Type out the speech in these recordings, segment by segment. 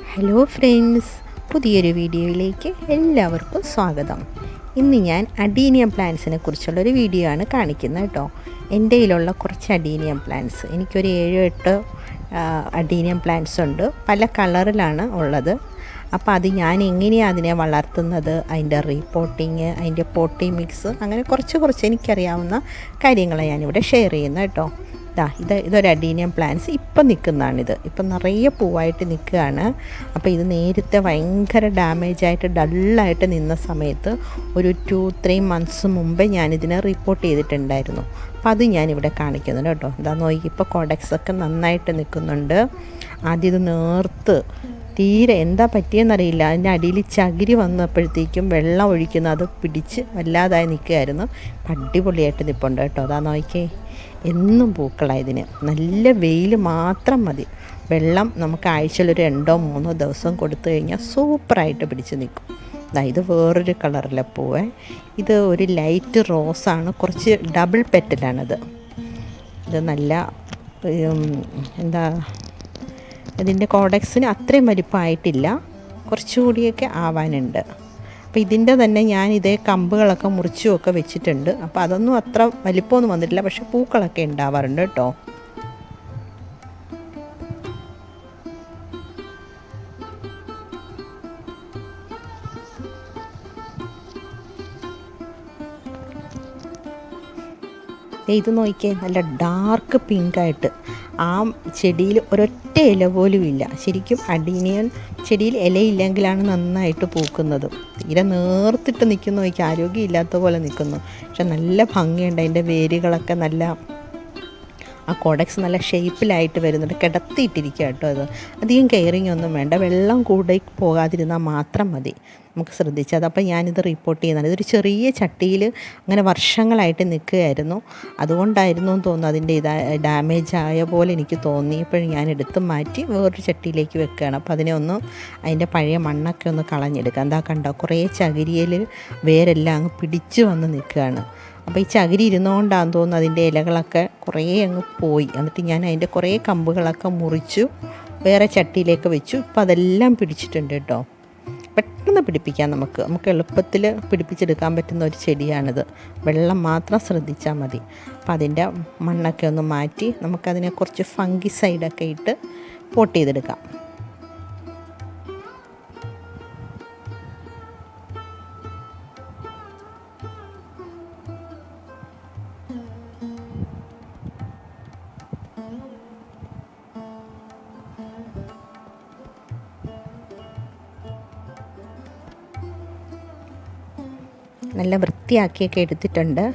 Hello friends പുതിയൊരു വീഡിയോയിലേക്ക് എല്ലാവർക്കും സ്വാഗതം. ഇന്ന് ഞാൻ അഡീനിയം പ്ലാന്റ്സിനെ കുറിച്ചുള്ളൊരു വീഡിയോ ആണ് കാണിക്കുന്നത് കേട്ടോ എന്റെ കയ്യിലുള്ള കുറച്ച് അഡീനിയം പ്ലാന്റ്സ് എനിക്കൊരു ഏഴോ എട്ടോ അഡീനിയം പ്ലാന്റ്സ് ഉണ്ട്. പല കളറിലാണ് ഉള്ളത്. അപ്പോൾ അത് ഞാൻ എങ്ങനെയാണ് അതിനെ വളർത്തുന്നത് അതിന്റെ റീപോട്ടിങ് അതിന്റെ പോട്ടി മിക്സ് അങ്ങനെ കുറച്ച് കുറച്ച് എനിക്കറിയാവുന്ന കാര്യങ്ങളെ ഞാനിവിടെ ഷെയർ ചെയ്യുന്നത് കേട്ടോ ഇതാ ഇത് ഇതൊരു അഡീനിയം പ്ലാന്റ്സ് ഇപ്പം നിൽക്കുന്നതാണിത്. ഇപ്പം നിറയെ പൂവായിട്ട് നിൽക്കുകയാണ്. അപ്പോൾ ഇത് നേരത്തെ ഭയങ്കര ഡാമേജായിട്ട് ഡള്ളായിട്ട് നിന്ന സമയത്ത് ഒരു ടു ത്രീ മന്ത്സ് മുമ്പേ ഞാനിതിനെ റിപ്പോർട്ട് ചെയ്തിട്ടുണ്ടായിരുന്നു. അപ്പം അത് ഞാനിവിടെ കാണിക്കുന്നുണ്ട് കേട്ടോ. എന്താ നോക്കി ഇപ്പോൾ കോഡക്സ് ഒക്കെ നന്നായിട്ട് നിൽക്കുന്നുണ്ട്. ആദ്യം ഇത് നേർത്ത് തീരെ എന്താ പറ്റിയെന്നറിയില്ല. അതിന്റെ അടിയിൽ ചകിരി വന്നപ്പോഴത്തേക്കും വെള്ളം ഒഴിക്കുന്നത് അത് പിടിച്ച് വല്ലാതായി നിൽക്കുകയായിരുന്നു. അടിപൊളിയായിട്ട് നിൽപ്പുണ്ട് കേട്ടോ. അതാ നോക്കിയേ. എന്നും പൂക്കളായതിന് നല്ല വെയിൽ മാത്രം മതി. വെള്ളം നമുക്ക് ആഴ്ചയിൽ ഒരു രണ്ടോ മൂന്നോ ദിവസം കൊടുത്തു കഴിഞ്ഞാൽ സൂപ്പറായിട്ട് പിടിച്ച് നിൽക്കും. ഇത് വേറൊരു കളറിലെ പൂവേ. ഇത് ഒരു ലൈറ്റ് റോസാണ് കുറച്ച് ഡബിൾ പെറ്റലാണിത്. ഇത് നല്ല എന്താ ഇതിന്റെ കോഡക്സിന് അത്രയും വലിപ്പമായിട്ടില്ല. കുറച്ചുകൂടിയൊക്കെ ആവാനുണ്ട്. അപ്പോൾ ഇതിന്റെ തന്നെ ഞാൻ ഇതേ കമ്പുകളൊക്കെ മുറിച്ചുമൊക്കെ വെച്ചിട്ടുണ്ട്. അപ്പോൾ അതൊന്നും അത്ര വലിപ്പമൊന്നും വന്നിട്ടില്ല. പക്ഷേ പൂക്കളൊക്കെ ഉണ്ടാവാറുണ്ട് കേട്ടോ. ഇത് നോക്കിയേ നല്ല ഡാർക്ക് പിങ്കായിട്ട് ആ ചെടിയിൽ ഒരൊറ്റ ഇല പോലും ഇല്ല. ശരിക്കും അഡീനിയൻ ചെടിയിൽ ഇലയില്ലെങ്കിലാണ് നന്നായിട്ട് പൂക്കുന്നത്. തീരെ നേർത്തിട്ട് നിൽക്കുന്നു നോക്കി ആരോഗ്യമില്ലാത്ത പോലെ നിൽക്കുന്നു. പക്ഷെ നല്ല ഭംഗിയുണ്ട് അതിന്റെ വേരുകളൊക്കെ നല്ല ആ കോഡക്സ് നല്ല ഷേപ്പിലായിട്ട് വരുന്നുണ്ട്. കിടത്തിയിട്ടിരിക്കുക കേട്ടോ അത് അധികം കെയറിങ് ഒന്നും വേണ്ട. വെള്ളം കൂടെ പോകാതിരുന്നാൽ മാത്രം മതി. നമുക്ക് ശ്രദ്ധിച്ചത് അപ്പോൾ ഞാനിത് റിപ്പോർട്ട് ചെയ്യുന്നതാണ്. ഇതൊരു ചെറിയ ചട്ടിയിൽ അങ്ങനെ വർഷങ്ങളായിട്ട് നിൽക്കുകയായിരുന്നു. അതുകൊണ്ടായിരുന്നു എന്ന് തോന്നുന്നു അതിന്റെ ഇതാ ഡാമേജ് ആയ പോലെ എനിക്ക് തോന്നി. ഇപ്പോഴും ഞാൻ എടുത്ത് മാറ്റി വേറൊരു ചട്ടിയിലേക്ക് വെക്കുകയാണ്. അപ്പോൾ അതിനെ ഒന്ന് അതിന്റെ പഴയ മണ്ണൊക്കെ ഒന്ന് കളഞ്ഞെടുക്കുക. എന്താ കണ്ടോ? കുറേ ചകിരിയിൽ വേരെല്ലാം അങ്ങ് പിടിച്ചു വന്ന് നിൽക്കുകയാണ്. അപ്പോൾ ഈ ചകിരി ഇരുന്നുകൊണ്ടാന്ന് തോന്നുന്നു അതിന്റെ ഇലകളൊക്കെ കുറേ അങ്ങ് പോയി. എന്നിട്ട് ഞാൻ അതിന്റെ കുറേ കമ്പുകളൊക്കെ മുറിച്ചു വേറെ ചട്ടിയിലേക്ക് വെച്ചു. ഇപ്പോൾ അതെല്ലാം പിടിച്ചിട്ടുണ്ട് കേട്ടോ. പെട്ടെന്ന് പിടിപ്പിക്കാം നമുക്ക്. നമുക്ക് എളുപ്പത്തിൽ പിടിപ്പിച്ചെടുക്കാൻ പറ്റുന്ന ഒരു ചെടിയാണിത്. വെള്ളം മാത്രം ശ്രദ്ധിച്ചാൽ മതി. അപ്പോൾ അതിന്റെ മണ്ണൊക്കെ ഒന്ന് മാറ്റി നമുക്കതിനെ കുറച്ച് ഫംഗിസൈഡൊക്കെ ഇട്ട് പോട്ട് ചെയ്തെടുക്കാം. നല്ല വൃത്തിയാക്കിയൊക്കെ എടുത്തിട്ടുണ്ട്.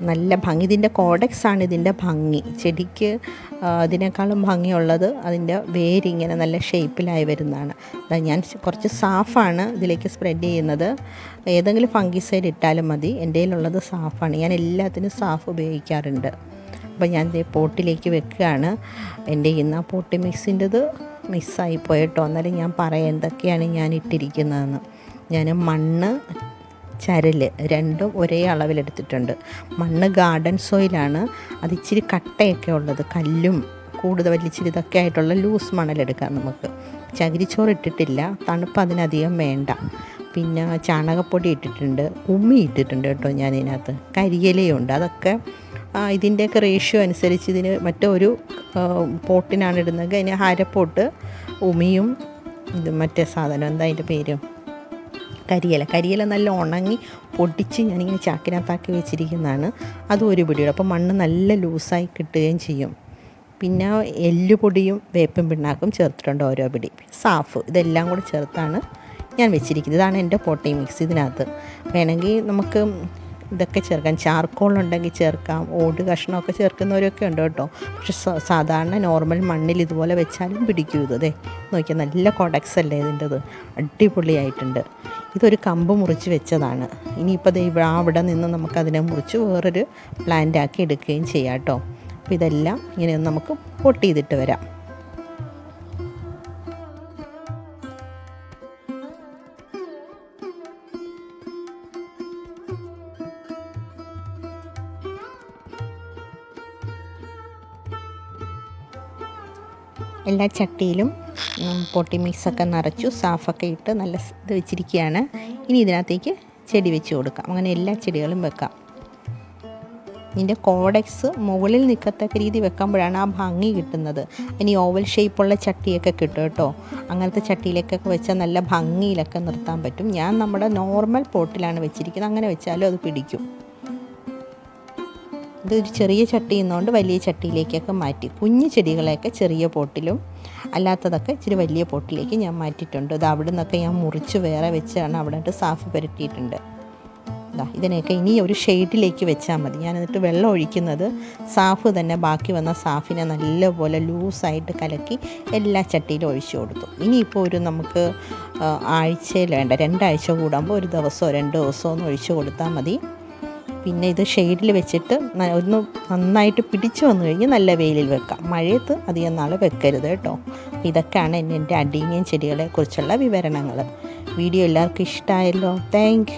നല്ല ഭംഗി. ഇതിന്റെ കോഡക്സ് ആണ് ഇതിന്റെ ഭംഗി. ചെടിക്ക് അതിനേക്കാളും ഭംഗിയുള്ളത് അതിന്റെ വേരിങ്ങനെ നല്ല ഷേപ്പിലായി വരുന്നതാണ്. അതാ ഞാൻ കുറച്ച് സാഫാണ് ഇതിലേക്ക് സ്പ്രെഡ് ചെയ്യുന്നത്. ഏതെങ്കിലും ഫംഗിസൈഡ് ഇട്ടാലും മതി. എന്റെ കയ്യിലുള്ളത് സാഫാണ്. ഞാൻ എല്ലാത്തിനും സാഫ് ഉപയോഗിക്കാറുണ്ട്. അപ്പോൾ ഞാൻ പോട്ടിലേക്ക് വെക്കുകയാണ്. എന്റെ ഇന്ന് ആ പോട്ടി മിക്സിന്റെത് മിസ്സായി പോയിട്ടോ. എന്നാലും ഞാൻ പറയാം എന്തൊക്കെയാണ് ഞാൻ ഇട്ടിരിക്കുന്നതെന്ന്. ഞാൻ മണ്ണ് ചരൽ രണ്ടും ഒരേ അളവിലെടുത്തിട്ടുണ്ട്. മണ്ണ് ഗാർഡൻ സോയിലാണ്. അത് ഇച്ചിരി കട്ടയൊക്കെ ഉള്ളത്. കല്ലും കൂടുതൽ വലിച്ചിരി ഇതൊക്കെ ആയിട്ടുള്ള ലൂസ് മണലെടുക്കാം നമുക്ക്. ചകിരിച്ചോറ് ഇട്ടിട്ടില്ല. തണുപ്പ് അതിനധികം വേണ്ട. പിന്നെ ചാണകപ്പൊടി ഇട്ടിട്ടുണ്ട്. ഉമ്മി ഇട്ടിട്ടുണ്ട് കേട്ടോ ഞാൻ ഇതിനകത്ത് കരിയിലയുണ്ട്. അതൊക്കെ ഇതിന്റെയൊക്കെ റേഷ്യോ അനുസരിച്ച് ഇതിന് മറ്റൊരു പോട്ടിനാണ് ഇടുന്നത്. അതിന് അരപ്പോട്ട് ഉമിയും ഇത് മറ്റേ സാധനം. എന്താ അതിന്റെ പേര്? കരിയില. കരിയില നല്ല ഉണങ്ങി പൊടിച്ച് ഞാനിങ്ങനെ ചാക്കിനകത്താക്കി വെച്ചിരിക്കുന്നതാണ്. അതും ഒരു പിടിയുടെ അപ്പോൾ മണ്ണ് നല്ല ലൂസായി കിട്ടുകയും ചെയ്യും. പിന്നെ എല്ലുപൊടിയും വേപ്പും പിണ്ണാക്കും ചേർത്തിട്ടുണ്ട് ഓരോ പിടി. സാഫ് ഇതെല്ലാം കൂടെ ചേർത്താണ് ഞാൻ വെച്ചിരിക്കുന്നത്. ഇതാണ് എന്റെ പോട്ടി മിക്സ് ഇതിനകത്ത്. വേണമെങ്കിൽ നമുക്ക് ഇതൊക്കെ ചേർക്കാം. ചാർക്കോൾ ഉണ്ടെങ്കിൽ ചേർക്കാം. ഓട് കഷ്ണമൊക്കെ ചേർക്കുന്നവരൊക്കെ ഉണ്ട് കേട്ടോ. പക്ഷെ സാധാരണ നോർമൽ മണ്ണിൽ ഇതുപോലെ വെച്ചാലും പിടിക്കൂ ഇത്. അതെ നോക്കിയാൽ നല്ല കോഡക്സ് അല്ലേ ഇതിന്റെത്. അടിപൊളിയായിട്ടുണ്ട്. ഇതൊരു കമ്പ് മുറിച്ച് വെച്ചതാണ്. ഇനിയിപ്പോൾ ഇവിടെ അവിടെ നിന്ന് നമുക്കതിനെ മുറിച്ച് വേറൊരു പ്ലാന്റ് ആക്കി എടുക്കുകയും ചെയ്യാം കേട്ടോ അപ്പോൾ ഇതെല്ലാം ഇങ്ങനെ നമുക്ക് പൊട്ട് ചെയ്തിട്ട് വരാം. എല്ലാ ചട്ടിയിലും പൊട്ടി മിക്സൊക്കെ നിറച്ചു സാഫൊക്കെ ഇട്ട് നല്ല ഇത് വെച്ചിരിക്കുകയാണ്. ഇനി ഇതിനകത്തേക്ക് ചെടി വെച്ച് കൊടുക്കാം. അങ്ങനെ എല്ലാ ചെടികളും വെക്കാം. ഇതിന്റെ കോഡക്സ് മുകളിൽ നിൽക്കത്തക്ക രീതി വെക്കുമ്പോഴാണ് ആ ഭംഗി കിട്ടുന്നത്. ഇനി ഓവൽ ഷേപ്പുള്ള ചട്ടിയൊക്കെ കിട്ടും കേട്ടോ. അങ്ങനത്തെ ചട്ടിയിലേക്കൊക്കെ വെച്ചാൽ നല്ല ഭംഗിയിലൊക്കെ നിർത്താൻ പറ്റും. ഞാൻ നമ്മുടെ നോർമൽ പോട്ടിലാണ് വെച്ചിരിക്കുന്നത്. അങ്ങനെ വെച്ചാലും അത് പിടിക്കും. ഇതൊരു ചെറിയ ചട്ടി എന്നുകൊണ്ട് വലിയ ചട്ടിയിലേക്കൊക്കെ മാറ്റി. കുഞ്ഞു ചെടികളെയൊക്കെ ചെറിയ പോട്ടിലും അല്ലാത്തതൊക്കെ ഇച്ചിരി വലിയ പോട്ടിലേക്ക് ഞാൻ മാറ്റിയിട്ടുണ്ട്. ഇത് അവിടെ നിന്നൊക്കെ ഞാൻ മുറിച്ച് വേറെ വെച്ചാണ് അവിടെ ഇട്ട് സാഫ് പുരട്ടിയിട്ടുണ്ട്. ഇതാ ഇതിനെയൊക്കെ ഇനി ഒരു ഷെയ്ഡിലേക്ക് വെച്ചാൽ മതി. ഞാൻ എന്നിട്ട് വെള്ളം ഒഴിക്കുന്നത് സാഫ് തന്നെ ബാക്കി വന്ന സാഫിനെ നല്ലപോലെ ലൂസായിട്ട് കലക്കി എല്ലാ ചട്ടിയിലും ഒഴിച്ചു കൊടുത്തു. ഇനിയിപ്പോൾ ഒരു നമുക്ക് ആഴ്ചയിൽ വേണ്ട രണ്ടാഴ്ച കൂടുമ്പോൾ ഒരു ദിവസമോ രണ്ട് ദിവസമോ ഒന്ന് ഒഴിച്ചു കൊടുത്താൽ മതി. പിന്നെ ഇത് ഷെയ്ഡിൽ വെച്ചിട്ട് ഒന്ന് നന്നായിട്ട് പിടിച്ചു വന്നു കഴിഞ്ഞ് നല്ല വെയിലിൽ വെക്കാം. മഴയത്ത് അധികം നാൾ വെക്കരുത് കേട്ടോ. ഇതൊക്കെയാണ് എന്റെ എന്റെ അടീനിയൻ ചെടികളെക്കുറിച്ചുള്ള വിവരണങ്ങൾ. വീഡിയോ എല്ലാവർക്കും ഇഷ്ടമായല്ലോ താങ്ക്